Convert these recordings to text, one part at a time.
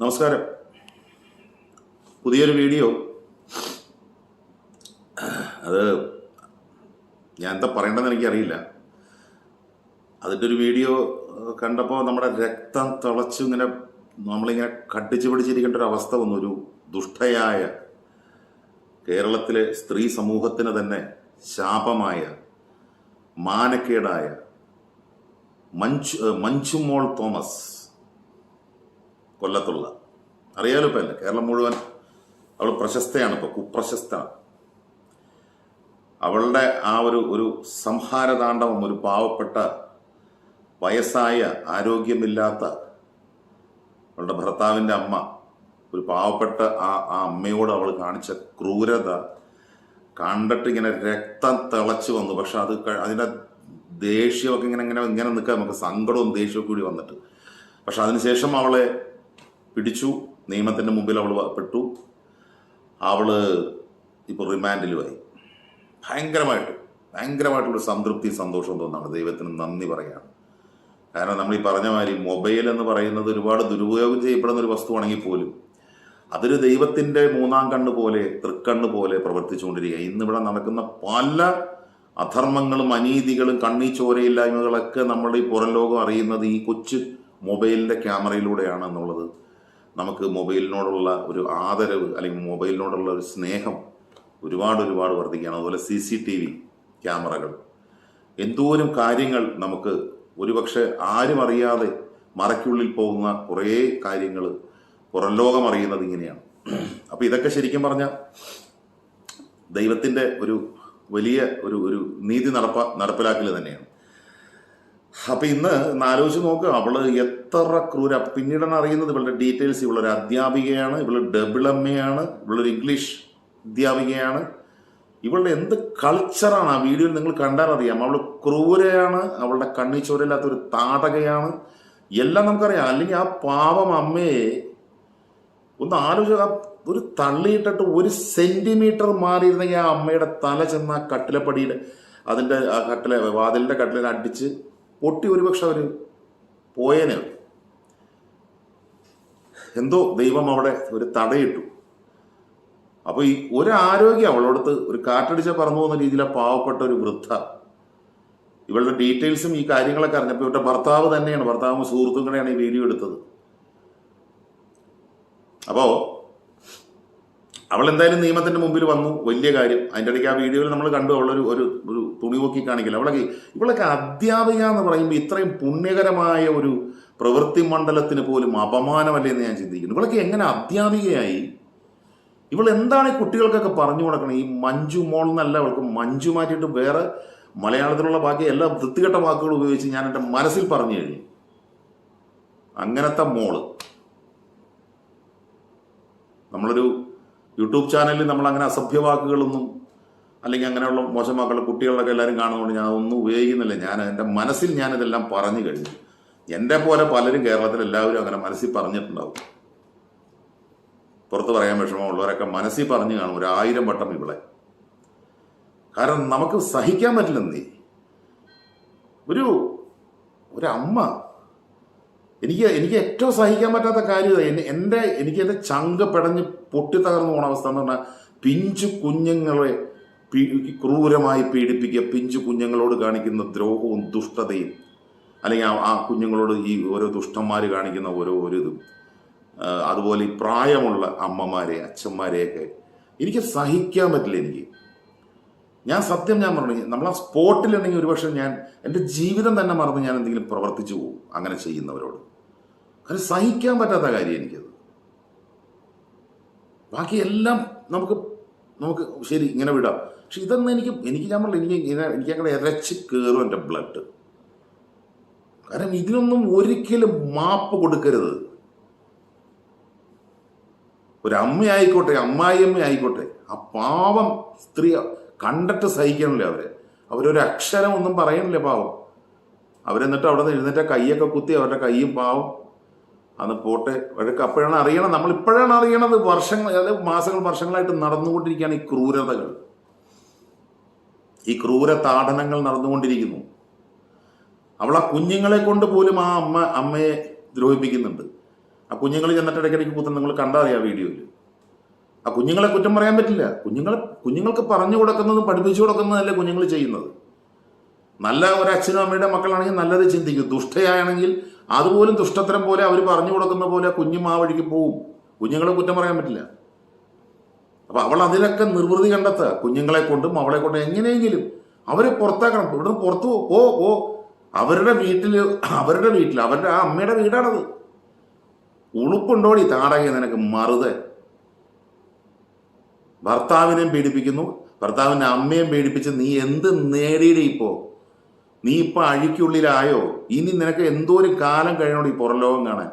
നമസ്കാരം. പുതിയൊരു വീഡിയോ. അത് ഞാൻ എന്താ പറയേണ്ടതെന്ന് എനിക്കറിയില്ല. അതിന്റെ ഒരു വീഡിയോ കണ്ടപ്പോൾ നമ്മുടെ രക്തം തിളച്ച് ഇങ്ങനെ നമ്മളിങ്ങനെ കട്ടിച്ചു പിടിച്ചിരിക്കേണ്ട ഒരു അവസ്ഥ വന്നു. ഒരു ദുഷ്ടയായ കേരളത്തിലെ സ്ത്രീ സമൂഹത്തിന് തന്നെ ശാപമായ മാനക്കേടായ മഞ്ചു മഞ്ചുമോൾ തോമസ്. കൊല്ലത്തുള്ള. അറിയാലോ ഇപ്പം അല്ലേ കേരളം മുഴുവൻ അവൾ പ്രശസ്തയാണ് ഇപ്പോൾ കുപ്രശസ്തമാണ് അവളുടെ ആ ഒരു ഒരു സംഹാരതാണ്ഡവം ഒരു പാവപ്പെട്ട വയസ്സായ ആരോഗ്യമില്ലാത്ത അവളുടെ ഭർത്താവിന്റെ അമ്മ ഒരു പാവപ്പെട്ട ആ ആ അമ്മയോട് അവൾ കാണിച്ച ക്രൂരത കണ്ടിട്ട് ഇങ്ങനെ രക്തം തിളച്ചു വന്നു. പക്ഷെ അത് അതിന്റെ ദേഷ്യമൊക്കെ ഇങ്ങനെ ഇങ്ങനെ ഇങ്ങനെ നിൽക്കാൻ നമുക്ക് സങ്കടവും ദേഷ്യവും കൂടി വന്നിട്ട്. പക്ഷെ അതിനുശേഷം അവളെ പിടിച്ചു. നിയമത്തിന്റെ മുമ്പിൽ അവൾ പെട്ടു. അവൾ ഇപ്പോൾ റിമാൻഡിലുമായി ഭയങ്കരമായിട്ട് ഭയങ്കരമായിട്ടുള്ള സംതൃപ്തി സന്തോഷം തോന്നാണ് ദൈവത്തിന് നന്ദി പറയാണ് കാരണം നമ്മൾ ഈ പറഞ്ഞ മാതിരി മൊബൈൽ എന്ന് പറയുന്നത് ഒരുപാട് ദുരുപയോഗം ചെയ്യപ്പെടുന്ന ഒരു വസ്തുവാണെങ്കിൽ പോലും അതൊരു ദൈവത്തിന്റെ മൂന്നാം കണ്ണ് പോലെ തൃക്കണ്ണ് പോലെ പ്രവർത്തിച്ചുകൊണ്ടിരിക്കുക. ഇന്നിവിടെ നടക്കുന്ന പല അധർമ്മങ്ങളും അനീതികളും കണ്ണീ ചോരയില്ലായ്മകളൊക്കെ നമ്മൾ ഈ പുറം ലോകം അറിയുന്നത് ഈ കൊച്ചു മൊബൈലിന്റെ ക്യാമറയിലൂടെയാണ് എന്നുള്ളത്. നമുക്ക് മൊബൈലിനോടുള്ള ഒരു ആദരവ് അല്ലെങ്കിൽ മൊബൈലിനോടുള്ള ഒരു സ്നേഹം ഒരുപാട് ഒരുപാട് വർദ്ധിക്കുകയാണ്. അതുപോലെ സി സി ടി വി ക്യാമറകൾ. എന്തോരം കാര്യങ്ങൾ നമുക്ക് ഒരുപക്ഷെ ആരും അറിയാതെ മറയ്ക്കുള്ളിൽ പോകുന്ന കുറേ കാര്യങ്ങൾ പുറം ലോകം അറിയുന്നത് ഇങ്ങനെയാണ്. അപ്പോൾ ഇതൊക്കെ ശരിക്കും പറഞ്ഞാൽ ദൈവത്തിന്റെ ഒരു വലിയ ഒരു ഒരു നീതി നടപ്പ നടപ്പിലാക്കൽ തന്നെയാണ്. അപ്പൊ ഇന്ന് ആലോചിച്ച് നോക്കുക അവൾ എത്ര ക്രൂര പിന്നീടാണ് അറിയുന്നത് ഇവളുടെ ഡീറ്റെയിൽസ്. ഇവളൊരു അധ്യാപികയാണ് ഇവൾ ഡബിളമ്മയാണ് ഇവളൊരു ഇംഗ്ലീഷ് അധ്യാപികയാണ്. ഇവളുടെ എന്ത് കൾച്ചറാണ് ആ വീഡിയോയിൽ നിങ്ങൾ കണ്ടാൽ അറിയാം. അവൾ ക്രൂരയാണ് അവളുടെ കണ്ണി ചോരയില്ലാത്ത ഒരു താടകയാണ്. എല്ലാം നമുക്കറിയാം. അല്ലെങ്കിൽ ആ പാവം അമ്മയെ ഒന്ന് ആലോചിച്ച ഒരു തള്ളിയിട്ടിട്ട് ഒരു സെന്റിമീറ്റർ മാറിയിരുന്നെങ്കിൽ ആ അമ്മയുടെ തല ചെന്ന ആ കട്ടിലപ്പടിയിൽ അതിന്റെ ആ കട്ടിലെ വാതിലിന്റെ കട്ടിലിൽ അടിച്ച് പൊട്ടി ഒരുപക്ഷെ അവർ പോയേനെ. എന്തോ ദൈവം അവിടെ ഒരു തടയിട്ടു. അപ്പൊ ഈ ഒരു ആരോഗ്യം അവളോടത്ത് ഒരു കാറ്റടിച്ച പറന്നു പോകുന്ന രീതിയിലെ പാവപ്പെട്ട ഒരു വൃദ്ധ. ഇവളുടെ ഡീറ്റെയിൽസും ഈ കാര്യങ്ങളൊക്കെ അറിഞ്ഞപ്പോൾ ഇവരുടെ ഭർത്താവ് തന്നെയാണ് ഭർത്താവും സുഹൃത്തുക്കളെയാണ് ഈ വീഡിയോ എടുത്തത്. അപ്പോ അവൾ എന്തായാലും നിയമത്തിന്റെ മുമ്പിൽ വന്നു. വലിയ കാര്യം. അതിന്റെ ഇടയ്ക്ക് ആ വീഡിയോയിൽ നമ്മൾ കണ്ടു. അവളൊരു ഒരു ഒരു തുണി നോക്കി കാണിക്കില്ല. അവളൊക്കെ ഇവളൊക്കെ അധ്യാപിക എന്ന് പറയുമ്പോൾ ഇത്രയും പുണ്യകരമായ ഒരു പ്രവൃത്തി മണ്ഡലത്തിന് പോലും അപമാനമല്ലേ എന്ന് ഞാൻ ചിന്തിക്കുന്നു. ഇവളൊക്കെ എങ്ങനെ അധ്യാപികയായി? ഇവൾ എന്താണ് ഈ കുട്ടികൾക്കൊക്കെ പറഞ്ഞു കൊടുക്കണം? ഈ മഞ്ജു മോൾ എന്നല്ല അവൾക്ക് മഞ്ജു മാറ്റിയിട്ട് വേറെ മലയാളത്തിലുള്ള ബാക്കി എല്ലാ വൃത്തികെട്ട വാക്കുകൾ ഉപയോഗിച്ച് ഞാൻ എന്റെ മനസ്സിൽ പറഞ്ഞു കഴിഞ്ഞു. അങ്ങനത്തെ മോൾ. നമ്മളൊരു യൂട്യൂബ് ചാനലിൽ നമ്മൾ അങ്ങനെ അസഭ്യ വാക്കുകളൊന്നും അല്ലെങ്കിൽ അങ്ങനെയുള്ള മോശം വാക്കുകൾ കുട്ടികളൊക്കെ എല്ലാവരും കാണുന്നതുകൊണ്ട് ഞാൻ ഒന്നും ഉപയോഗിക്കുന്നില്ല. ഞാൻ എന്റെ മനസ്സിൽ ഞാൻ ഇതെല്ലാം പറഞ്ഞു കഴിഞ്ഞു. എന്റെ പോലെ പലരും കേരളത്തിൽ എല്ലാവരും അങ്ങനെ മനസ്സിൽ പറഞ്ഞിട്ടുണ്ടാവും. പുറത്ത് പറയാൻ വിഷമമുള്ളവരൊക്കെ മനസ്സിൽ പറഞ്ഞു കാണും ഒരു ആയിരം വട്ടം ഇവിടെ കാരണം നമുക്ക് സഹിക്കാൻ പറ്റില്ലെന്നേ. ഒരു ഒരു അമ്മ എനിക്ക് എനിക്ക് ഏറ്റവും സഹിക്കാൻ പറ്റാത്ത കാര്യം എന്നെ- എന്റെ എനിക്ക് എന്റെ ചങ്ക് പിടഞ്ഞ് പൊട്ടി തകർന്നു പോണ അവസ്ഥ എന്ന് പറഞ്ഞാൽ പിഞ്ചു കുഞ്ഞുങ്ങളെ ക്രൂരമായി പീഡിപ്പിക്കുക പിഞ്ചു കുഞ്ഞുങ്ങളോട് കാണിക്കുന്ന ദ്രോഹവും ദുഷ്ടതയും അല്ലെങ്കിൽ ആ കുഞ്ഞുങ്ങളോട് ഈ ഓരോ ദുഷ്ടന്മാർ കാണിക്കുന്ന ഓരോ ഒരു ഇതും അതുപോലെ ഈ പ്രായമുള്ള അമ്മമാരെ അച്ഛന്മാരെയൊക്കെ എനിക്ക് സഹിക്കാൻ പറ്റില്ല എനിക്ക്. ഞാൻ സത്യം ഞാൻ പറഞ്ഞു നമ്മൾ സ്പോട്ടിലുണ്ടെങ്കിൽ ഒരുപക്ഷെ ഞാൻ എന്റെ ജീവിതം തന്നെ മറന്ന് ഞാൻ എന്തെങ്കിലും പ്രവർത്തിച്ചു പോകും അങ്ങനെ ചെയ്യുന്നവരോട്. അത് സഹിക്കാൻ പറ്റാത്ത കാര്യം എനിക്കത്. ബാക്കി എല്ലാം നമുക്ക് നമുക്ക് ശരി ഇങ്ങനെ വിടാം. പക്ഷെ ഇതൊന്നും എനിക്ക് എനിക്ക് ഞാൻ പറഞ്ഞു എനിക്ക് ഇങ്ങനെ എനിക്ക് അങ്ങനെ ഇരച്ച് കയറും എന്റെ ബ്ലഡ്. കാരണം ഇതിനൊന്നും ഒരിക്കലും മാപ്പ് കൊടുക്കരുത്. ഒരു അമ്മയായിക്കോട്ടെ അമ്മായിയമ്മ ആയിക്കോട്ടെ ആ പാവം സ്ത്രീ കണ്ടിട്ട് സഹിക്കണില്ലേ അവരെ? അവരൊരു അക്ഷരം ഒന്നും പറയണില്ലേ പാവം? അവരെന്നിട്ട് അവിടെ നിന്ന് എഴുന്നേറ്റ കൈയൊക്കെ കുത്തി അവരുടെ കൈയും പാവം. അന്ന് പോട്ടെ അവർക്ക് അപ്പോഴാണ് അറിയണം നമ്മൾ ഇപ്പോഴാണ് അറിയണത് വർഷങ്ങൾ അതായത് മാസങ്ങൾ വർഷങ്ങളായിട്ട് നടന്നുകൊണ്ടിരിക്കുകയാണ് ഈ ക്രൂരതകൾ. ഈ ക്രൂര താടനങ്ങൾ നടന്നുകൊണ്ടിരിക്കുന്നു. അവൾ ആ കുഞ്ഞുങ്ങളെ കൊണ്ട് പോലും ആ അമ്മ അമ്മയെ ദ്രോഹിപ്പിക്കുന്നുണ്ട്. ആ കുഞ്ഞുങ്ങൾ ചെന്നിട്ട് ഇടയ്ക്കിടയ്ക്ക് കുത്തുന്ന നിങ്ങൾ കണ്ടറിയാം വീഡിയോയിൽ. ആ കുഞ്ഞുങ്ങളെ കുറ്റം പറയാൻ പറ്റില്ല. കുഞ്ഞുങ്ങൾ കുഞ്ഞുങ്ങൾക്ക് പറഞ്ഞു കൊടുക്കുന്നതും പഠിപ്പിച്ചു കൊടുക്കുന്നതല്ലേ കുഞ്ഞുങ്ങൾ ചെയ്യുന്നത്. നല്ല ഒരു അച്ഛനും അമ്മയുടെ മക്കളാണെങ്കിൽ നല്ലത് ചിന്തിക്കും. ദുഷ്ടയാണെങ്കിൽ അതുപോലും ദുഷ്ടത്തരം പോലെ അവർ പറഞ്ഞു കൊടുക്കുന്ന പോലെ കുഞ്ഞും ആ വഴിക്ക് പോവും. കുഞ്ഞുങ്ങളെ കുറ്റം പറയാൻ പറ്റില്ല. അപ്പൊ അവൾ അതിലൊക്കെ നിർവൃതി കണ്ടെത്തുക. കുഞ്ഞുങ്ങളെ കൊണ്ടും അവളെ കൊണ്ടും എങ്ങനെയെങ്കിലും അവരെ പുറത്താക്കണം. ഇവിടെ പുറത്തു പോ ഓ അവരുടെ വീട്ടിൽ അവരുടെ വീട്ടിൽ അവരുടെ ആ അമ്മയുടെ വീടാണത്. ഉളുപ്പുണ്ടോടി താടകി നിനക്ക് മറുതെ? ഭർത്താവിനെയും പീഡിപ്പിക്കുന്നു ഭർത്താവിന്റെ അമ്മയും പീഡിപ്പിച്ച് നീ എന്ത് നേടിയിട ഇപ്പോൾ നീ ഇപ്പം അഴിക്കുള്ളിലായോ? ഇനി നിനക്ക് എന്തോ ഒരു കാലം കഴിഞ്ഞോട് ഈ പുറലോകം കാണാൻ?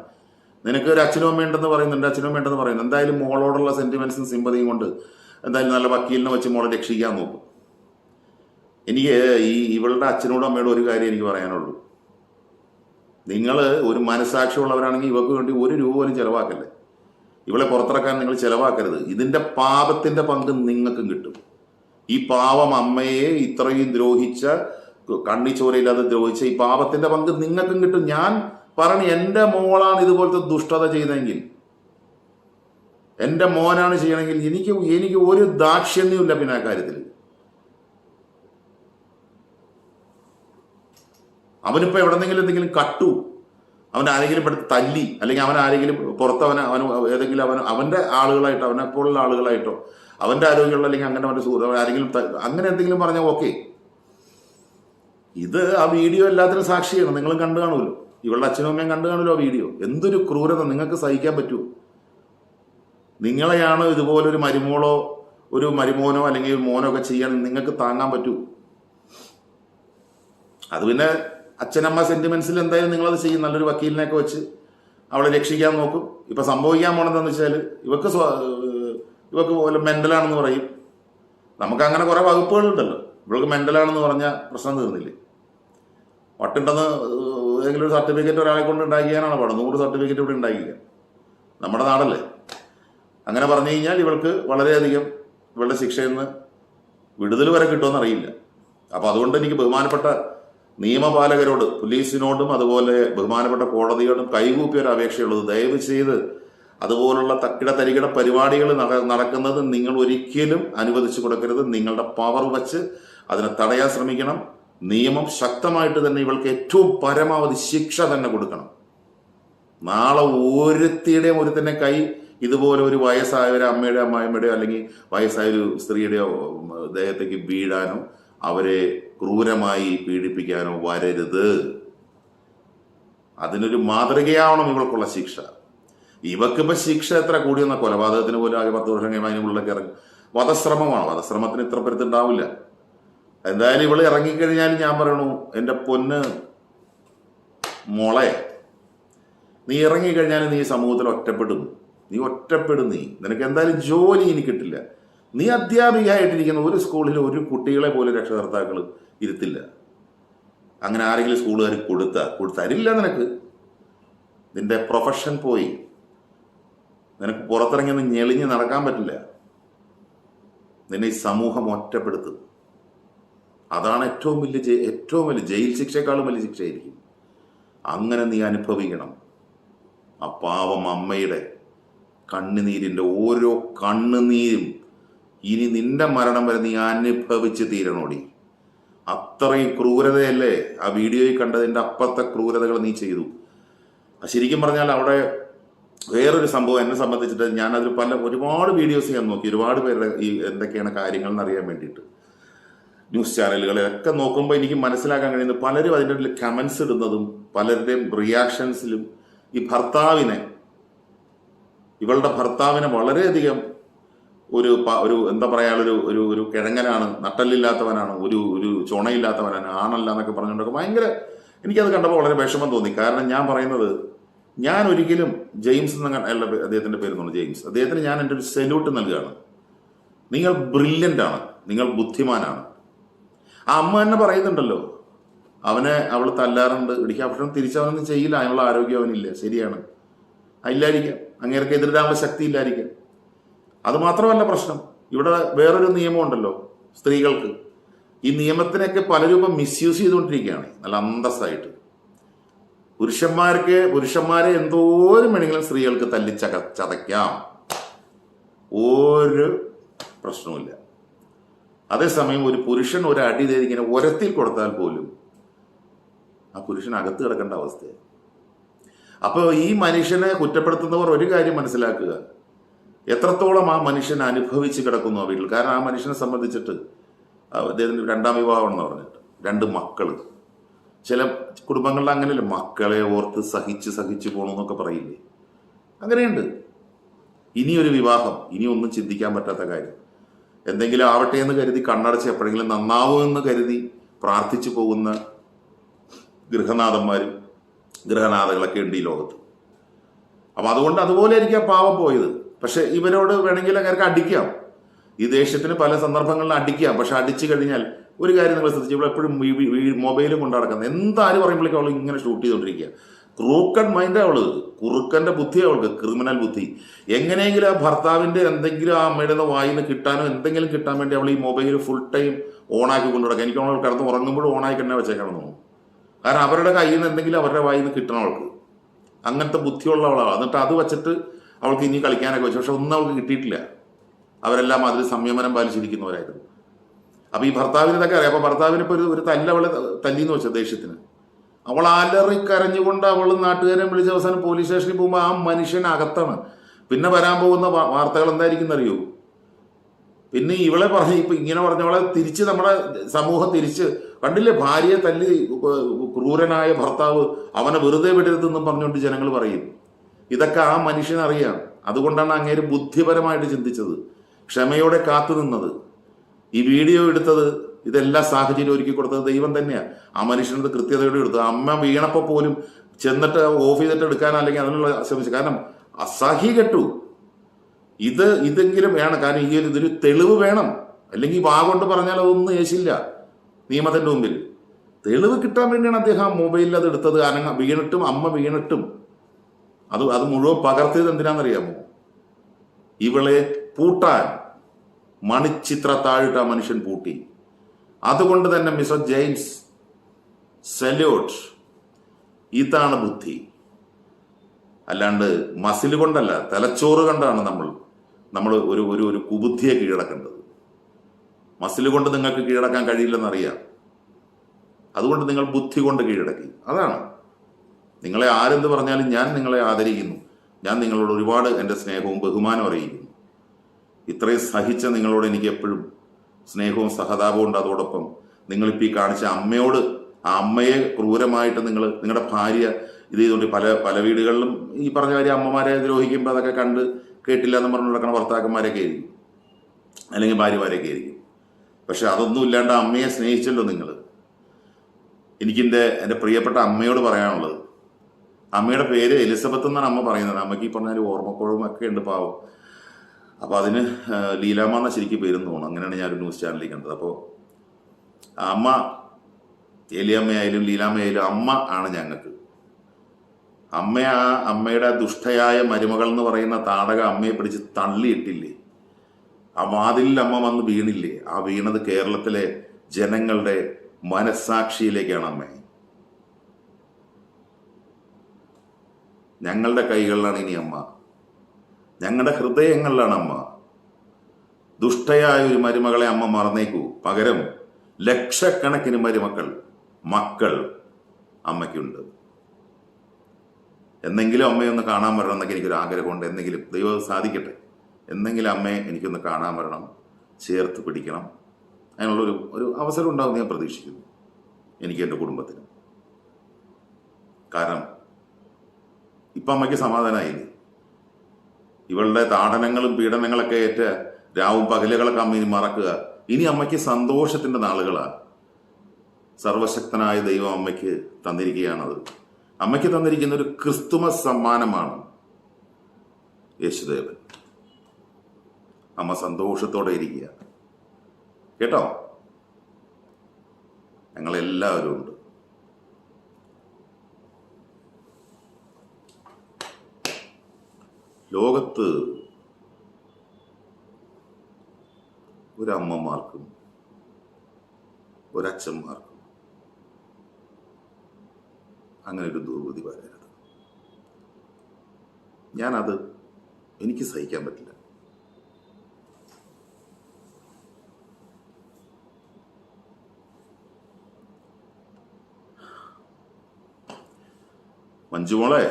നിനക്ക് ഒരു അച്ഛനും അമ്മ ഉണ്ടെന്ന് പറയുന്നുണ്ട് അച്ഛനും അമ്മ ഉണ്ടെന്ന് പറയുന്നു. എന്തായാലും മോളോടുള്ള സെന്റിമെന്റ്സും സിമ്പതിയും കൊണ്ട് എന്തായാലും നല്ല വക്കീലിനെ വെച്ച് മോളെ രക്ഷിക്കാൻ നോക്കും. എനിക്ക് ഈ ഇവളുടെ അച്ഛനോടും അമ്മയോടും ഒരു കാര്യം എനിക്ക് പറയാനുള്ളൂ. നിങ്ങൾ ഒരു മനസാക്ഷിയുള്ളവരാണെങ്കിൽ ഇവർക്ക് വേണ്ടി ഒരു രൂപ പോലും ചെലവാക്കല്ലേ? ഇവളെ പുറത്തിറക്കാൻ നിങ്ങൾ ചെലവാക്കരുത്. ഇതിന്റെ പാപത്തിന്റെ പങ്ക് നിങ്ങൾക്കും കിട്ടും. ഈ പാവം അമ്മയെ ഇത്രയും ദ്രോഹിച്ച കണ്ണി ചോരയില്ലാതെ ദ്രോഹിച്ച ഈ പാപത്തിന്റെ പങ്ക് നിങ്ങൾക്കും കിട്ടും. ഞാൻ പറഞ്ഞു എന്റെ മോളാണ് ഇതുപോലത്തെ ദുഷ്ടത ചെയ്തെങ്കിൽ എന്റെ മോനാണ് ചെയ്യണമെങ്കിൽ എനിക്ക് എനിക്ക് ഒരു ദാക്ഷ്യണ്യമില്ല പിന്നെ കാര്യത്തിൽ. അവനിപ്പോ എവിടെന്നെങ്കിലും എന്തെങ്കിലും കട്ടു. അവൻ ആരെങ്കിലും പെട്ട് തല്ലി അല്ലെങ്കിൽ അവൻ ആരെങ്കിലും പുറത്തവന് അവന് ഏതെങ്കിലും അവൻ അവന്റെ ആളുകളായിട്ടോ അവനെ പോലുള്ള ആളുകളായിട്ടോ അവന്റെ ആരോഗ്യമുള്ള അല്ലെങ്കിൽ അങ്ങനെ അവന്റെ സുഹൃത്ത് ആരെങ്കിലും അങ്ങനെ എന്തെങ്കിലും പറഞ്ഞാൽ ഓക്കെ. ഇത് ആ വീഡിയോ എല്ലാത്തിനും സാക്ഷിയാണ്. നിങ്ങളും കണ്ടു കാണുമല്ലോ. ഇവളുടെ അച്ഛനും അമ്മയും കണ്ടു കാണുമല്ലോ ആ വീഡിയോ. എന്തൊരു ക്രൂരത നിങ്ങൾക്ക് സഹിക്കാൻ പറ്റുമോ നിങ്ങളെയാണ് ഇതുപോലൊരു മരുമോളോ ഒരു മരുമോനോ അല്ലെങ്കിൽ മോനോ ഒക്കെ ചെയ്യാൻ നിങ്ങൾക്ക് താങ്ങാൻ പറ്റൂ. അത് പിന്നെ അച്ഛനമ്മ സെന്റിമെന്റ്സിൽ എന്തായാലും നിങ്ങളത് ചെയ്യും. നല്ലൊരു വക്കീലിനെയൊക്കെ വെച്ച് അവളെ രക്ഷിക്കാൻ നോക്കും. ഇപ്പൊ സംഭവിക്കാൻ പോണെന്താന്ന് വെച്ചാൽ ഇവക്ക് ഇവക്ക് പോലെ മെന്റലാണെന്ന് പറയും. നമുക്ക് അങ്ങനെ കുറെ വകുപ്പുകളുണ്ടല്ലോ. ഇവൾക്ക് മെന്റലാണെന്ന് പറഞ്ഞാൽ പ്രശ്നം തീർന്നില്ലേ? വട്ടുണ്ടെന്ന് ഏതെങ്കിലും ഒരു സർട്ടിഫിക്കറ്റ് ഒരാളെ കൊണ്ട് ഉണ്ടാക്കിയാനാണ് പാടും. നൂറ് സർട്ടിഫിക്കറ്റ് ഇവിടെ ഉണ്ടാക്കിക്കുക നമ്മുടെ നാടല്ലേ? അങ്ങനെ പറഞ്ഞു കഴിഞ്ഞാൽ ഇവൾക്ക് വളരെയധികം ഇവളുടെ ശിക്ഷയിൽ നിന്ന് വിടുതൽ വരെ കിട്ടുമെന്ന് അറിയില്ല. അപ്പൊ അതുകൊണ്ട് എനിക്ക് ബഹുമാനപ്പെട്ട നിയമപാലകരോട് പോലീസിനോടും അതുപോലെ ബഹുമാനപ്പെട്ട കോടതിയോടും കൈകൂപ്പിയ ഒരു അപേക്ഷയുള്ളത്. ദയവ് ചെയ്ത് അതുപോലുള്ള തക്കിട തരികിട പരിപാടികൾ നടക്കുന്നത് നിങ്ങൾ ഒരിക്കലും അനുവദിച്ചു കൊടുക്കരുത്. നിങ്ങളുടെ പവർ വച്ച് അതിനെ തടയാൻ ശ്രമിക്കണം. നിയമം ശക്തമായിട്ട് തന്നെ ഇവൾക്ക് ഏറ്റവും പരമാവധി ശിക്ഷ തന്നെ കൊടുക്കണം. നാളെ ഒരുത്തിയുടെയും തന്നെ കൈ ഇതുപോലെ ഒരു വയസ്സായ ഒരു അമ്മയുടെ അമ്മായിമ്മയുടെയോ അല്ലെങ്കിൽ വയസ്സായ ഒരു സ്ത്രീയുടെയോ ദേഹത്തേക്ക് വീഴാനോ അവരെ ക്രൂരമായി പീഡിപ്പിക്കാനോ വരരുത്. അതിനൊരു മാതൃകയാവണം ഇവൾക്കുള്ള ശിക്ഷ. ഇവക്കിപ്പോ ശിക്ഷ എത്ര കൂടിയെന്ന കൊലപാതകത്തിന് പോലും ആകെ പത്ത് വർഷം കഴിയുമ്പോൾ അതിനുള്ളിലൊക്കെ ഇറങ്ങി. വധശ്രമമാണ്? വധശ്രമത്തിന് ഇത്ര പെരുത്തുണ്ടാവില്ല. എന്തായാലും ഇവൾ ഇറങ്ങിക്കഴിഞ്ഞാൽ ഞാൻ പറയണു എന്റെ പൊന്ന് മോളെ നീ ഇറങ്ങിക്കഴിഞ്ഞാൽ നീ സമൂഹത്തിൽ ഒറ്റപ്പെടും. നീ ഒറ്റപ്പെടും നീ. നിനക്ക് എന്തായാലും ജോലി ഇനി കിട്ടില്ല. നീ അധ്യാപികയായിട്ടിരിക്കുന്ന ഒരു സ്കൂളിൽ ഒരു കുട്ടികളെ പോലെ രക്ഷകർത്താക്കൾ ഇരുത്തില്ല. അങ്ങനെ ആരെങ്കിലും സ്കൂളുകാർ കൊടുത്ത? കൊടുത്തരില്ല നിനക്ക്. നിന്റെ പ്രൊഫഷൻ പോയി. നിനക്ക് പുറത്തിറങ്ങി ഒന്ന് ഞെളിഞ്ഞ് നടക്കാൻ പറ്റില്ല. നിന്നെ ഈ സമൂഹം ഒറ്റപ്പെടുത്തും. അതാണ് ഏറ്റവും വലിയ ഏറ്റവും വലിയ ജയിൽ ശിക്ഷയെക്കാളും വലിയ ശിക്ഷയായിരിക്കും. അങ്ങനെ നീ അനുഭവിക്കണം. ആ പാവം അമ്മയുടെ കണ്ണുനീരിന്റെ ഓരോ കണ്ണുനീരും ഇനി നിന്റെ മരണം വരെ നീ അനുഭവിച്ച് തീരണോടി. അത്രയും ക്രൂരതയല്ലേ ആ വീഡിയോയിൽ കണ്ടതിന്റെ അപ്പത്തെ ക്രൂരതകൾ നീ ചെയ്തു. ശരിക്കും പറഞ്ഞാൽ അവിടെ വേറൊരു സംഭവം എന്നെ സംബന്ധിച്ചിട്ട് ഞാൻ അതിൽ പല ഒരുപാട് വീഡിയോസ് ഞാൻ നോക്കി. ഒരുപാട് പേരുടെ ഈ എന്തൊക്കെയാണ് കാര്യങ്ങൾ എന്നറിയാൻ വേണ്ടിയിട്ട്. ന്യൂസ് ചാനലുകളൊക്കെ നോക്കുമ്പോൾ എനിക്ക് മനസ്സിലാക്കാൻ കഴിയുന്നത് പലരും അതിന്റെ ഇടയിൽ കമൻസ് ഇടുന്നതും പലരുടെയും റിയാക്ഷൻസിലും ഈ ഭർത്താവിനെ ഇവളുടെ ഭർത്താവിനെ വളരെയധികം ഒരു ഒരു എന്താ പറയാ ഒരു ഒരു ഒരു കിഴങ്ങനാണ് നട്ടല്ലില്ലാത്തവനാണ് ഒരു ഒരു ചുണയില്ലാത്തവനാണ് ആണല്ല എന്നൊക്കെ പറഞ്ഞുകൊണ്ടൊക്കെ ഭയങ്കര എനിക്കത് കണ്ടപ്പോൾ വളരെ വിഷമം തോന്നി. കാരണം ഞാൻ പറയുന്നത് ഞാൻ ഒരിക്കലും ജെയിംസ് എന്ന അല്ല പേര് തോന്നുന്നു ജെയിംസ്. അദ്ദേഹത്തിന് ഞാൻ എന്റെ ഒരു സെല്യൂട്ട് നൽകുകയാണ് നിങ്ങൾ ബ്രില്യന്റ് ആണ്. നിങ്ങൾ ബുദ്ധിമാനാണ്. ആ അമ്മ തന്നെ പറയുന്നുണ്ടല്ലോ അവനെ അവൾ തല്ലാറുണ്ട്. ഇടിക്കാൻ പക്ഷെ തിരിച്ചവനൊന്നും ചെയ്യില്ല. അതിനുള്ള ആരോഗ്യം അവനില്ല. ശരിയാണ്. ഇല്ലായിരിക്കാം. അങ്ങേർക്ക് എതിരിടാനുള്ള ശക്തി ഇല്ലായിരിക്കാം. അത് മാത്രമല്ല പ്രശ്നം. ഇവിടെ വേറൊരു നിയമം ഉണ്ടല്ലോ സ്ത്രീകൾക്ക്. ഈ നിയമത്തിനൊക്കെ പല രൂപം മിസ്യൂസ് ചെയ്തുകൊണ്ടിരിക്കുകയാണ് നല്ല അന്തസ്സായിട്ട്. പുരുഷന്മാർക്ക് പുരുഷന്മാരെ എന്തോരം വേണമെങ്കിലും സ്ത്രീകൾക്ക് തല്ലിച്ച ചതയ്ക്കാം. ഒരു പ്രശ്നവുമില്ല. അതേസമയം ഒരു പുരുഷൻ ഒരു അടി ദേ ഇങ്ങനെ ഉരത്തിൽ കൊടുത്താൽ പോലും ആ പുരുഷൻ അകത്ത് കിടക്കേണ്ട അവസ്ഥയാണ് അപ്പോൾ ഈ മനുഷ്യനെ കുറ്റപ്പെടുത്തുന്നവർ ഒരു കാര്യം മനസ്സിലാക്കുക. എത്രത്തോളം ആ മനുഷ്യൻ അനുഭവിച്ച് കിടക്കുന്നു ആ വീട്ടിൽ? കാരണം ആ മനുഷ്യനെ സംബന്ധിച്ചിട്ട് അദ്ദേഹത്തിന്റെ രണ്ടാം വിവാഹം എന്ന് പറഞ്ഞിട്ട്. രണ്ട് മക്കൾ ചില കുടുംബങ്ങളിൽ അങ്ങനെയല്ലേ മക്കളെ ഓർത്ത് സഹിച്ച് സഹിച്ച് പോകണമെന്നൊക്കെ പറയില്ലേ? അങ്ങനെയുണ്ട്. ഇനിയൊരു വിവാഹം. ഇനി ഒന്നും ചിന്തിക്കാൻ പറ്റാത്ത കാര്യം. എന്തെങ്കിലും ആവട്ടെ എന്ന് കരുതി കണ്ണടച്ച് എപ്പോഴെങ്കിലും നന്നാവുമെന്ന് കരുതി പ്രാർത്ഥിച്ചു പോകുന്ന ഗൃഹനാഥന്മാരും ഗൃഹനാഥകളൊക്കെ ഉണ്ട് ഈ ലോകത്ത്. അപ്പം അതുകൊണ്ട് അതുപോലെ ആയിരിക്കും ആ പാവം പോയത്. പക്ഷെ ഇവരോട് വേണമെങ്കിൽ അങ്ങനെ അടിക്കാം. ഈ ദേഷ്യത്തിന് പല സന്ദർഭങ്ങളിലും അടിക്കാം. പക്ഷെ അടിച്ചു കഴിഞ്ഞാൽ ഒരു കാര്യം നിങ്ങൾ ശ്രദ്ധിച്ചു ഇവിടെ എപ്പോഴും മൊബൈലും കൊണ്ട് നടക്കുന്നത്. എന്താരും പറയുമ്പോഴേക്കും അവൾ ഇങ്ങനെ ഷൂട്ട് ചെയ്തുകൊണ്ടിരിക്കുക. ക്രൂക്കൺ മൈൻഡ് അവൾ. കുറുക്കന്റെ ബുദ്ധി അവൾക്ക് ക്രിമിനൽ ബുദ്ധി. എങ്ങനെയെങ്കിലും ആ ഭർത്താവിന്റെ എന്തെങ്കിലും ആ അമ്മയുടെ വായിൽ നിന്ന് കിട്ടാനോ എന്തെങ്കിലും കിട്ടാൻ വേണ്ടി അവൾ ഈ മൊബൈൽ ഫുൾ ടൈം ഓണാക്കി കൊണ്ടു നടക്കുക. എനിക്ക് അവൾ കിടന്ന് ഉറങ്ങുമ്പോഴും ഓണാക്കി തന്നെ വെച്ചേക്കണം തോന്നുന്നു. കാരണം അവരുടെ കയ്യിൽ നിന്ന് എന്തെങ്കിലും അവരുടെ വായിൽ നിന്ന് കിട്ടണം അവൾക്ക്. അങ്ങനത്തെ ബുദ്ധിയുള്ള അവളാണ് എന്നിട്ട് അത് വെച്ചിട്ട് അവൾക്ക് ഇനി കളിക്കാനൊക്കെ വെച്ചു പക്ഷെ ഒന്നും അവൾക്ക് കിട്ടിയിട്ടില്ല. അവരെല്ലാം അതിൽ സംയമനം പാലിച്ചിരിക്കുന്നവരായിരുന്നു. അപ്പൊ ഈ ഭർത്താവിന് ഇതൊക്കെ അറിയാം. അപ്പൊ ഭർത്താവിന് ഇപ്പൊ ഒരു ഒരു തല്ല അവളെ തല്ലിന്ന് വെച്ച ദേഷ്യത്തിന്. അവൾ അലറി കരഞ്ഞുകൊണ്ട് അവൾ നാട്ടുകാരെ വിളിച്ച അവസാനം പോലീസ് സ്റ്റേഷനിൽ പോകുമ്പോൾ ആ മനുഷ്യൻ അകത്താണ്. പിന്നെ വരാൻ പോകുന്ന വാർത്തകൾ എന്തായിരിക്കും എന്നറിയൂ പിന്നെ ഇവളെ പറഞ്ഞു ഇപ്പൊ ഇങ്ങനെ പറഞ്ഞവളെ തിരിച്ച് നമ്മുടെ സമൂഹം തിരിച്ച് കണ്ടില്ലേ? ഭാര്യയെ തല്ലി ക്രൂരനായ ഭർത്താവ് അവനെ വെറുതെ വിടരുതെന്നും പറഞ്ഞുകൊണ്ട് ജനങ്ങൾ പറയും. ഇതൊക്കെ ആ മനുഷ്യനറിയാം. അതുകൊണ്ടാണ് അങ്ങേര് ബുദ്ധിപരമായിട്ട് ചിന്തിച്ചത്. ക്ഷമയോടെ കാത്തുനിന്നത് ഈ വീഡിയോ എടുത്തത് ഇതെല്ലാ സാഹചര്യം ഒരുക്കി കൊടുത്തത് ദൈവം തന്നെയാണ് ആ മനുഷ്യനത് കൃത്യതയോടെ എടുത്തു. അമ്മ വീണപ്പോ പോലും ചെന്നിട്ട് ഓഫ് ചെയ്തിട്ട് എടുക്കാൻ അല്ലെങ്കിൽ അതിനുള്ള ശ്രമിച്ചു. കാരണം അസഹി കെട്ടു. ഇത് ഇതെങ്കിലും വേണം. കാരണം ഈ ഒരു ഇതൊരു തെളിവ് വേണം. അല്ലെങ്കിൽ വാ കൊണ്ട് പറഞ്ഞാൽ അതൊന്നും യേശില്ല നിയമത്തിന്റെ മുമ്പിൽ തെളിവ് കിട്ടാൻ വേണ്ടിയാണ് അദ്ദേഹം മൊബൈലിൽ അത് എടുത്തത്. കാരണം വീണിട്ടും അമ്മ വീണിട്ടും അത് അത് മുഴുവൻ പകർത്തിയത് എന്തിനാണെന്നറിയാമോ? ഇവളെ പൂട്ടാൻ മണിച്ചിത്ര താഴിട്ട് മനുഷ്യൻ പൂട്ടി. അതുകൊണ്ട് തന്നെ മിസ്റ്റർ ജെയിംസ് സെല്യൂട്ട് ഇതാണ് ബുദ്ധി. അല്ലാണ്ട് മസിൽ കൊണ്ടല്ല തലച്ചോറ് കണ്ടാണ് നമ്മൾ നമ്മൾ ഒരു ഒരു ഒരു കുബുദ്ധിയെ കീഴടക്കേണ്ടത്. മസിൽ കൊണ്ട് നിങ്ങൾക്ക് കീഴടക്കാൻ കഴിയില്ലെന്നറിയാം. അതുകൊണ്ട് നിങ്ങൾ ബുദ്ധി കൊണ്ട് കീഴടക്കി. അതാണ്. നിങ്ങളെ ആരെന്ത് പറഞ്ഞാലും ഞാൻ നിങ്ങളെ ആദരിക്കുന്നു. ഞാൻ നിങ്ങളോട് ഒരുപാട് എന്റെ സ്നേഹവും ബഹുമാനവും അറിയിക്കുന്നു. ഇത്രയും സഹിച്ച നിങ്ങളോട് എനിക്ക് എപ്പോഴും സ്നേഹവും സഹതാപവും ഉണ്ട്. അതോടൊപ്പം നിങ്ങളിപ്പോൾ ഈ കാണിച്ച അമ്മയോട് ആ അമ്മയെ ക്രൂരമായിട്ട് നിങ്ങൾ നിങ്ങളുടെ ഭാര്യ ഇത് ചെയ്തുകൊണ്ട് പല പല വീടുകളിലും ഈ പറഞ്ഞ കാര്യം അമ്മമാരെ ദ്രോഹിക്കുമ്പോൾ അതൊക്കെ കണ്ട് കേട്ടില്ല എന്ന് പറഞ്ഞു നടക്കുന്ന ഭർത്താക്കന്മാരൊക്കെ ആയിരിക്കും. അല്ലെങ്കിൽ ഭാര്യമാരൊക്കെ ആയിരിക്കും. പക്ഷെ അതൊന്നും ഇല്ലാണ്ട് അമ്മയെ സ്നേഹിച്ചല്ലോ നിങ്ങൾ എനിക്കെന്റെ എന്റെ പ്രിയപ്പെട്ട അമ്മയോട് പറയാനുള്ളത് അമ്മയുടെ പേര് എലിസബത്ത് എന്നാണ് അമ്മ പറയുന്നത്. അമ്മയ്ക്ക് ഈ പറഞ്ഞാൽ ഓർമ്മക്കുഴവും ഒക്കെ ഉണ്ട് പാവം. അപ്പോൾ അതിന് ലീലാമ്മ എന്ന ശരിക്കും പേരെന്ന് തോന്നുന്നു. അങ്ങനെയാണ് ഞാൻ ഒരു ന്യൂസ് ചാനലിൽ കണ്ടത്. അപ്പോൾ അമ്മ എലിയമ്മയായാലും ലീലാമ്മയായാലും അമ്മ ആണ് ഞങ്ങൾക്ക്. അമ്മ ആ അമ്മയുടെ ദുഷ്ടയായ മരുമകൾ എന്ന് പറയുന്ന താടക അമ്മയെ പിടിച്ച് തള്ളിയിട്ടില്ലേ? ആ വാതിലിൽ അമ്മ വന്ന് വീണില്ലേ? ആ വീണത് കേരളത്തിലെ ജനങ്ങളുടെ മനസ്സാക്ഷിയിലേക്കാണ് അമ്മ ഞങ്ങളുടെ കൈകളിലാണ് ഇനി അമ്മ. ഞങ്ങളുടെ ഹൃദയങ്ങളിലാണ് അമ്മ. ദുഷ്ടയായ ഒരു മരുമകളെ അമ്മ മറന്നേക്കൂ. പകരം ലക്ഷക്കണക്കിന് മരുമക്കൾ മക്കൾ അമ്മയ്ക്കുണ്ട്. എന്നെങ്കിലും അമ്മയെ ഒന്ന് കാണാൻ വരണം എന്നൊക്കെ എനിക്കൊരു ആഗ്രഹമുണ്ട്. എന്തെങ്കിലും ദൈവം സാധിക്കട്ടെ. എന്തെങ്കിലും അമ്മയെ എനിക്കൊന്ന് കാണാൻ വരണം. ചേർത്ത് പിടിക്കണം. അതിനുള്ളൊരു ഒരു അവസരം ഉണ്ടാകുമെന്ന് ഞാൻ പ്രതീക്ഷിക്കുന്നു. എനിക്ക് എന്റെ കുടുംബത്തിന്. കാരണം ഇപ്പം അമ്മയ്ക്ക് സമാധാനമായില്ലേ ഇവളുടെ താടനങ്ങളും പീഡനങ്ങളൊക്കെ ഏറ്റ രാവും പകലുകളൊക്കെ അമ്മ മറക്കുക. ഇനി അമ്മയ്ക്ക് സന്തോഷത്തിന്റെ നാളുകളാണ്. സർവശക്തനായ ദൈവം അമ്മയ്ക്ക് തന്നിരിക്കുകയാണത്. അമ്മയ്ക്ക് തന്നിരിക്കുന്ന ഒരു ക്രിസ്തുമസ് സമ്മാനമാണ് യേശുദേവൻ. അമ്മ സന്തോഷത്തോടെ ഇരിക്കുക. കേട്ടോ? ഞങ്ങളെല്ലാവരും ഉണ്ട്. ലോകത്ത് ഒരമ്മമാർക്കും ഒരച്ഛന്മാർക്കും അങ്ങനെ ഒരു ദുർഗതി വരരുത്. ഞാനത് എനിക്ക് സഹിക്കാൻ പറ്റില്ല. മഞ്ജുമോളെ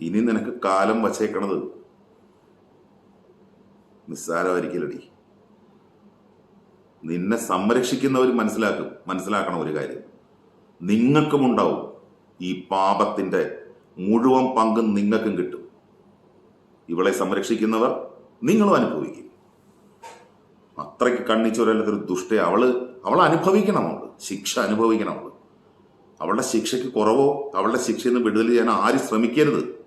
ഇനി നിനക്ക് കാലം വച്ചേക്കണത് നിസ്സാരമായിരിക്കലടി. നിന്നെ സംരക്ഷിക്കുന്നവർ മനസ്സിലാക്കും മനസ്സിലാക്കണം ഒരു കാര്യം. നിങ്ങൾക്കും ഉണ്ടാവും ഈ പാപത്തിന്റെ മുഴുവൻ പങ്കും നിങ്ങൾക്കും കിട്ടും. ഇവളെ സംരക്ഷിക്കുന്നവർ നിങ്ങളും അനുഭവിക്കും. അത്രയ്ക്ക് കണ്ണിച്ചൊരല്ലാത്തൊരു ദുഷ്ട അവൾ അവൾ അനുഭവിക്കണം അവൾ ശിക്ഷ അനുഭവിക്കണം അവൾ. അവളുടെ ശിക്ഷയ്ക്ക് കുറവോ അവളുടെ ശിക്ഷയിൽ നിന്ന് വിടുതൽ ചെയ്യാൻ ആരും ശ്രമിക്കരുത്.